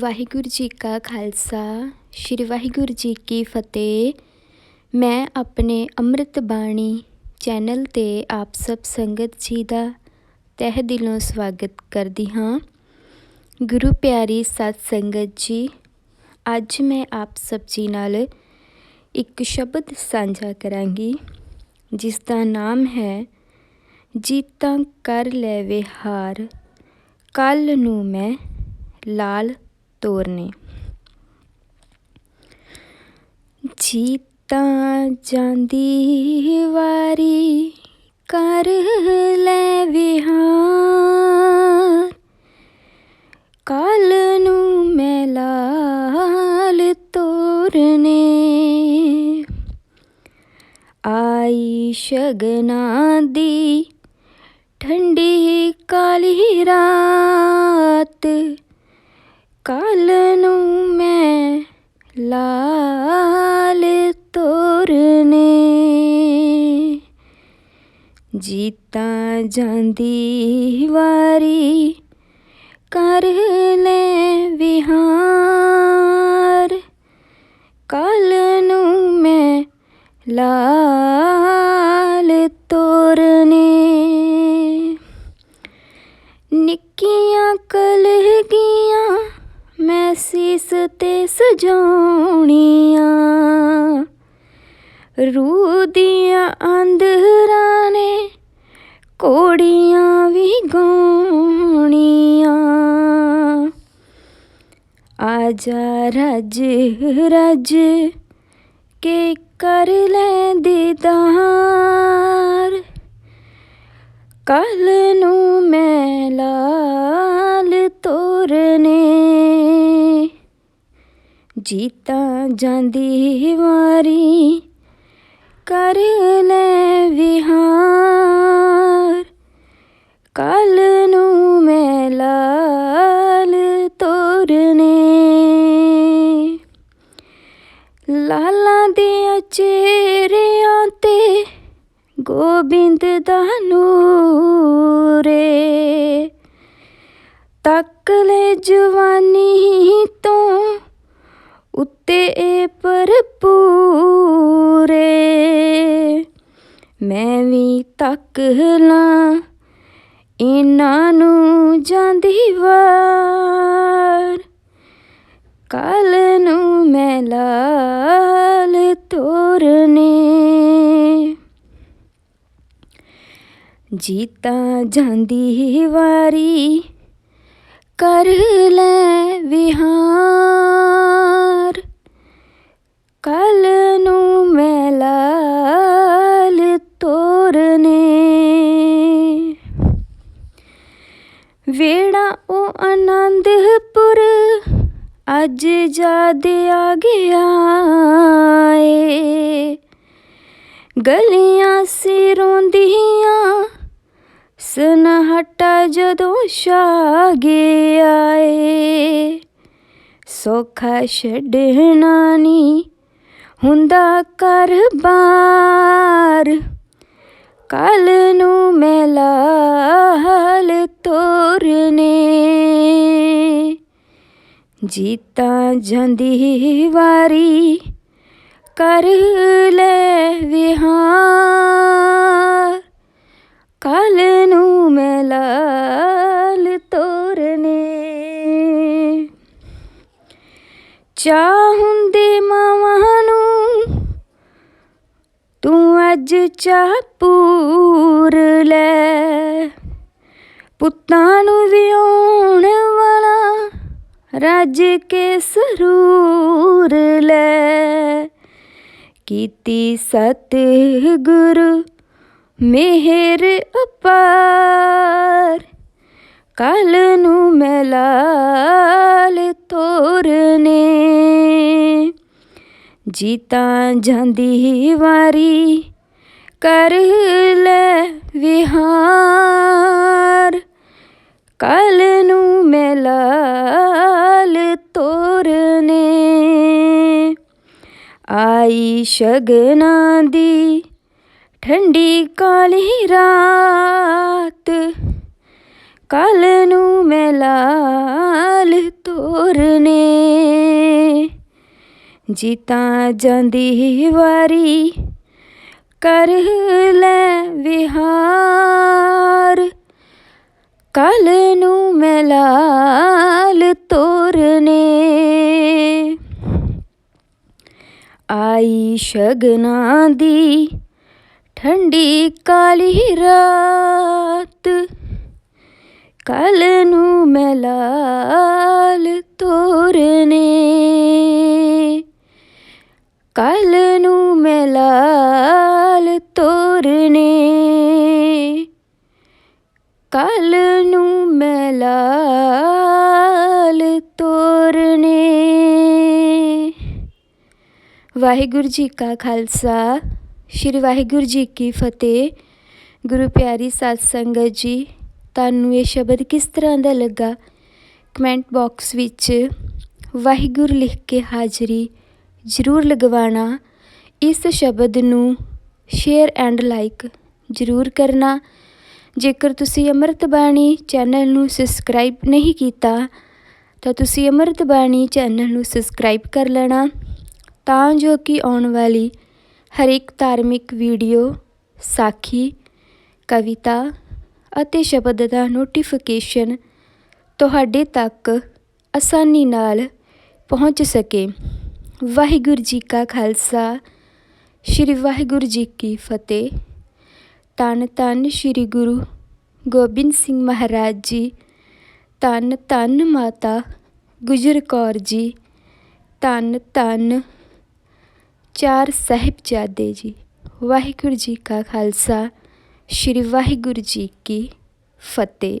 ਵਾਹਿਗੁਰੂ ਜੀ ਕਾ ਖਾਲਸਾ, ਸ੍ਰੀ ਵਾਹਿਗੁਰੂ ਜੀ ਕੀ ਫਤਿਹ। ਮੈਂ ਆਪਣੇ ਅੰਮ੍ਰਿਤ ਬਾਣੀ ਚੈਨਲ ਤੇ ਆਪ ਸਭ ਸੰਗਤ ਜੀ ਦਾ ਤਹਿ ਦਿਲੋਂ ਸਵਾਗਤ ਕਰਦੀ ਹਾਂ। ਗੁਰੂ ਪਿਆਰੀ ਸਤ ਸੰਗਤ ਜੀ, ਅੱਜ ਮੈਂ ਆਪ ਸਭ ਜੀ ਨਾਲ ਇੱਕ ਸ਼ਬਦ ਸਾਂਝਾ ਕਰਾਂਗੀ, ਜਿਸ ਦਾ ਨਾਮ ਹੈ, ਜੀਤਾਂ ਕਰ ਲੈ ਵਿਹਾਰ ਕੱਲ ਨੂੰ ਮੈਂ ਲਾਲ ਤੋਰਨੇ। ਜੀਤਾਂ ਜਾਂਦੀ ਵਾਰੀ ਕਰ ਲੈ ਵਿਹਾਰ। ਕੱਲ ਨੂੰ ਮੈਂ ਲਾਲ ਤੋਰਨੇ। ਆਈ ਸ਼ਗਨਾ ਦੀ ਠੰਡੀ ਕਾਲੀ ਰਾਤ ਕੱਲ ਨੂੰ ਮੈਂ ਲਾਲ ਤੋਰਨੇ। ਜੀਤਾਂ ਜਾਂਦੀ ਵਾਰੀ ਕਰ ਲੈ ਵਿਹਾਰ। ਕੱਲ ਨੂੰ ਮੈਂ ਲਾਲ ਮੈਂ ਤੇ ਸਜਾਉਣੀਆਂ। ਰੂਹ ਦੀਆਂ ਅੰਦਰਾਂ ਨੇ ਕੋੜੀਆਂ ਵੀ ਗਾਉਣੀਆਂ। ਆ ਜਾ ਰੱਜ ਰੱਜ ਕੇ ਕਰ ਲੈ ਦੀਦਾਰ ਕੱਲ ਨੂੰ ਮੈਂ ਲਾਲ ਜੀਤਾਂ ਜਾਂਦੀ ਵਾਰੀ ਕਰ ਲੈ ਵਿਹਾਰ। ਕੱਲ ਨੂੰ ਮੈਂ ਲਾਲ ਤੋਰਨੇ। ਲਾਲਾਂ ਦੇ ਚਿਹਰਿਆਂ ਤੇ ਗੋਬਿੰਦ ਦਾ ਨੂਰੇ। ਤੱਕ ਲੈ ਜਵਾਨੀ ਤੋਂ ਉੱਤੇ ਏ। ਪਰਪੂਰੇ ਮੈਂ ਵੀ ਤੱਕ ਲਾਂ ਇਹਨਾਂ ਨੂੰ ਜਾਂਦੀ ਵਾਰ। ਕੱਲ ਨੂੰ ਮੈਂ ਲਾਲ ਤੋਰਨੇ। ਜੀਤਾਂ ਜਾਂਦੀ ਵਾਰੀ ਕਰ ਲੈ ਵਿਹਾਰ। ਕੱਲ ਨੂੰ ਮੈਂ ਲਾਲ ਤੋਰਨੇ। ਵੇੜਾ ਉਹ ਆਨੰਦਪੁਰ, ਅੱਜ ਜਦ ਆ ਗਿਆ ਏ। ਗਲੀਆਂ ਸੀ ਰੋਂਦੀਆਂ ਸਨਹਟਾ ਜਦੋਂ ਛਾ ਗਿਆ ਏ। ਸੋਖਾ ਛੱਡਣਾ ਨਹੀਂ ਹੁੰਦਾ ਕਰਬਾਰ ਕੱਲ ਨੂੰ ਮੈਂ ਲਾਲ ਤੋਰਨੇ। ਜੀਤਾਂ ਜਾਂਦੀ ਵਾਰੀ ਕਰ ਲੈ ਵਿਹਾਰ। ਕੱਲ ਨੂੰ ਮੈਂ ਤੋਰਨੇ। ਚਾਹੂੰ ਅੱਜ ਚਾਹ ਪੂਰ ਲੈ। ਪੁੱਤਾਂ ਨੂੰ ਵਿਆਉਣ ਵਾਲਾ ਰੱਜ ਕੇ ਸਰੂਰ ਲੈ। ਕੀਤੀ ਸਤ ਗੁਰੂ ਮਿਹਰ ਅਪਾਰ। ਕੱਲ ਨੂੰ ਮੈਂ ਲਾਲ ਤੋਰਨੇ। ਜੀਤਾਂ ਜਾਂਦੀ ਵਾਰੀ ਕਰ ਲੈ ਵਿਹਾਰ। ਕੱਲ ਨੂੰ ਮੈਂ ਲਾਲ ਤੋਰਨੇ। ਆਈ ਸ਼ਗਨਾਂ ਦੀ ਠੰਡੀ ਕਾਲੀ ਰਾਤ। ਕੱਲ ਨੂੰ ਮੈਂ ਲਾਲ ਤੋਰਨੇ। ਜੀਤਾਂ ਜਾਂਦੀ ਵਾਰੀ ਕਰ ਲੈ ਵਿਹਾਰ। ਕੱਲ ਨੂੰ ਮੈਂ ਲਾਲ ਤੋਰਨੇ। ਆਈ ਸ਼ਗਨਾਂ ਦੀ ਠੰਡੀ ਕਾਲੀ ਰਾਤ। ਕੱਲ ਨੂੰ ਮੈਂ ਲਾਲ ਤੋਰਨੇ। ਕੱਲ ਨੂੰ ਮੈਂ ਲਾਲ ਤੋਰਨੇ ਕੱਲ ਨੂੰ ਮੈਂ ਲਾਲ ਤੋਰਨੇ। ਵਾਹਿਗੁਰੂ ਜੀ ਕਾ ਖਾਲਸਾ, ਸ੍ਰੀ ਵਾਹਿਗੁਰੂ ਜੀ ਕੀ ਫਤਿਹ। ਗੁਰੂ ਪਿਆਰੀ ਸਾਧ ਸੰਗਤ ਜੀ, ਤੁਹਾਨੂੰ ਇਹ ਸ਼ਬਦ ਕਿਸ ਤਰ੍ਹਾਂ ਦਾ ਲੱਗਾ? ਕਮੈਂਟ ਬਾਕਸ ਵਿੱਚ ਵਾਹਿਗੁਰੂ ਲਿਖ ਕੇ ਹਾਜ਼ਰੀ ਜ਼ਰੂਰ ਲਗਵਾਉਣਾ। ਇਸ ਸ਼ਬਦ ਨੂੰ ਸ਼ੇਅਰ ਐਂਡ ਲਾਈਕ ਜ਼ਰੂਰ ਕਰਨਾ। ਜੇਕਰ ਤੁਸੀਂ ਅੰਮ੍ਰਿਤ ਬਾਣੀ ਚੈਨਲ ਨੂੰ ਸਬਸਕ੍ਰਾਈਬ ਨਹੀਂ ਕੀਤਾ, ਤਾਂ ਤੁਸੀਂ ਅੰਮ੍ਰਿਤ ਬਾਣੀ ਚੈਨਲ ਨੂੰ ਸਬਸਕ੍ਰਾਈਬ ਕਰ ਲੈਣਾ, ਤਾਂ ਜੋ ਕਿ ਆਉਣ ਵਾਲੀ ਹਰ ਇੱਕ ਧਾਰਮਿਕ ਵੀਡੀਓ ਸਾਖੀ, ਕਵਿਤਾ ਅਤੇ ਸ਼ਬਦ ਦਾ ਨੋਟੀਫਿਕੇਸ਼ਨ ਤੁਹਾਡੇ ਤੱਕ ਆਸਾਨੀ ਨਾਲ ਪਹੁੰਚ ਸਕੇ। ਵਾਹਿਗੁਰੂ ਜੀ ਕਾ ਖਾਲਸਾ ਸ੍ਰੀ ਵਾਹਿਗੁਰੂ ਜੀ ਕੀ ਫਤਿਹ। ਤਨ ਤਨ ਸ੍ਰੀ ਗੁਰੂ ਗੋਬਿੰਦ ਸਿੰਘ ਮਹਾਰਾਜ ਜੀ ਤਨ ਤਨ ਮਾਤਾ ਗੁਜਰ ਕੌਰ ਜੀ ਤਨ ਤਨ ਚਾਰ ਸਾਹਿਬਜ਼ਾਦੇ ਜੀ। ਵਾਹਿਗੁਰੂ ਜੀ ਕਾ ਖਾਲਸਾ, ਸ੍ਰੀ ਵਾਹਿਗੁਰੂ ਜੀ ਕੀ ਫਤਿਹ।